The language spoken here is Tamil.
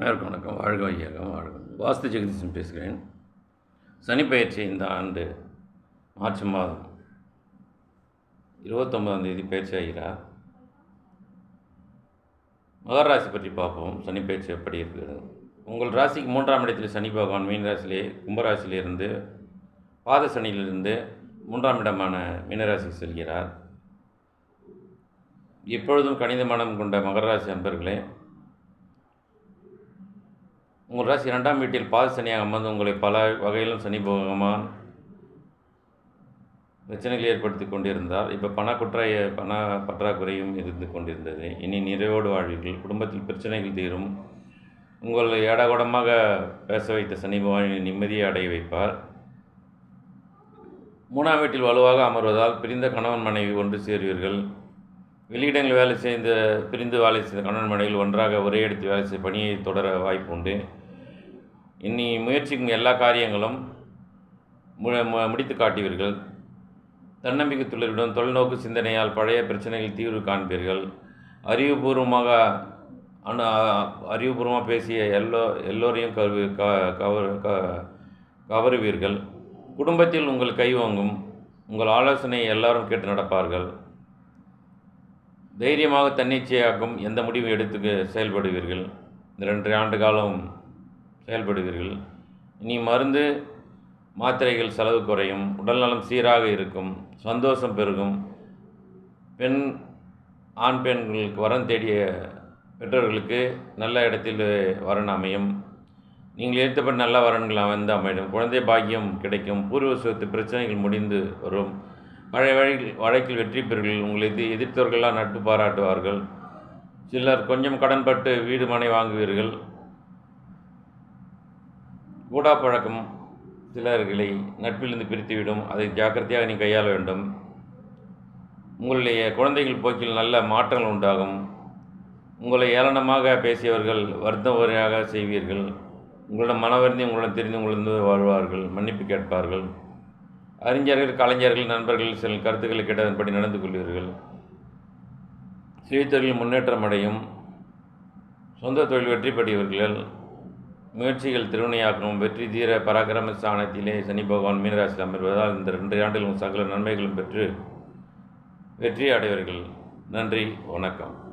அனைவருக்கும் வணக்கம். வாழ்க வையகம் வாழ்க வாஸ்து ஜெகதீசன் பேசுகிறேன். சனிப்பயிற்சி இந்த ஆண்டு மார்ச் மாதம் இருபத்தொம்பதாம் தேதி பயிற்சி ஆகிறார். மகர ராசி பற்றி பார்ப்போம். சனி பயிற்சி எப்படி இருக்கிறது? உங்கள் ராசிக்கு மூன்றாம் இடத்தில் சனி பகவான் மீன் ராசியிலே கும்பராசியிலிருந்து பாத சனியிலிருந்து மூன்றாம் இடமான மீனராசிக்கு செல்கிறார். எப்பொழுதும் கணித மனம் கொண்ட மகர ராசி அன்பர்களே உங்கள் ராசி இரண்டாம் வீட்டில் பாத சனியாக அமர்ந்து உங்களை பல வகையிலும் சனி பகவான் பிரச்சனைகளை ஏற்படுத்தி கொண்டிருந்தார். இப்போ பண குற்றாய பண பற்றாக்குறையும் இருந்து கொண்டிருந்தது. இனி நிறைவோடு வாழ்வீர்கள். குடும்பத்தில் பிரச்சனைகள் தீரும். உங்களை ஏடாகூடமாக பேச வைத்த சனி பகவானின் நிம்மதியை அடைய வைப்பார். மூணாம் வீட்டில் வலுவாக அமர்வதால் பிரிந்த கணவன் மனைவி ஒன்று சேருவீர்கள். வெளியிடங்கள் வேலை செய்த பிரிந்து வேலை செய்த கணவன் மனைவியில் ஒன்றாக ஒரே இடத்தில் வேலை செய்த பணியை தொடர வாய்ப்பு உண்டு. இனி முயற்சிக்கும் எல்லா காரியங்களும் மு முடித்து காட்டுவீர்கள். தன்னம்பிக்கை துளிருடன் தொலைநோக்கு சிந்தனையால் பழைய பிரச்சனைகள் தீர்வு காண்பீர்கள். அறிவுபூர்வமாக அனு அறிவுபூர்வமாக பேசிய எல்லோ எல்லோரையும் கவு க கவர் க கவருவீர்கள். குடும்பத்தில் உங்கள் கைவாங்கும் உங்கள் ஆலோசனை எல்லாரும் கேட்டு நடப்பார்கள். தைரியமாக தன்னிச்சையாக்கும் எந்த முடிவும் எடுத்து செயல்படுவீர்கள். இந்த ரெண்டு ஆண்டு காலம் செயல்படுவீர்கள். இனி மருந்து மாத்திரைகள் செலவு குறையும் உடல்நலம் சீராக இருக்கும் சந்தோஷம் பெருகும். பெண் ஆண் பெண்களுக்கு வரம் தேடிய பெற்றோர்களுக்கு நல்ல இடத்தில் வரன் அமையும். நீங்கள் எடுத்தபடி நல்ல வரன்கள் அமைந்து அமையும். குழந்தை பாக்கியம் கிடைக்கும். பூர்வ சொத்து பிரச்சனைகள் முடிந்து வரும். பழைய வழக்கில் வழக்கில் வெற்றி பெறுவீர்கள். உங்களை எதிர்த்தவர்களாக நட்பு பாராட்டுவார்கள். சிலர் கொஞ்சம் கடன்பட்டு வீடு மனை வாங்குவீர்கள். கூடா பழக்கம் சிலர்களை நட்பிலிருந்து பிரித்துவிடும். அதை ஜாக்கிரதையாக நீ கையாள வேண்டும். உங்களுடைய குழந்தைகள் போக்கில் நல்ல மாற்றங்கள் உண்டாகும். உங்களை ஏளனமாக பேசியவர்கள் வருத்தவரையாக செய்வீர்கள். உங்களிடம் மனவருந்தி உங்களிடம் தெரிந்து உங்களிருந்து வாழ்வார்கள் மன்னிப்பு கேட்பார்கள். அறிஞர்கள் கலைஞர்கள் நண்பர்கள் சில கருத்துக்களை கேட்டதன்படி நடந்து கொள்வீர்கள். தொழில் முன்னேற்றம் அடையும். சொந்த தொழில் வெற்றி பெற்றவர்கள் முயற்சிகள் திருவினையாக்கணும் வெற்றி தீர பராக்கிரம ஸ்தானத்திலே சனி பகவான் மீனராசியில் அமர்வதால் இந்த ரெண்டு ஆண்டிலும் சகல நன்மைகளும் பெற்று வெற்றி அடைவர்கள். நன்றி வணக்கம்.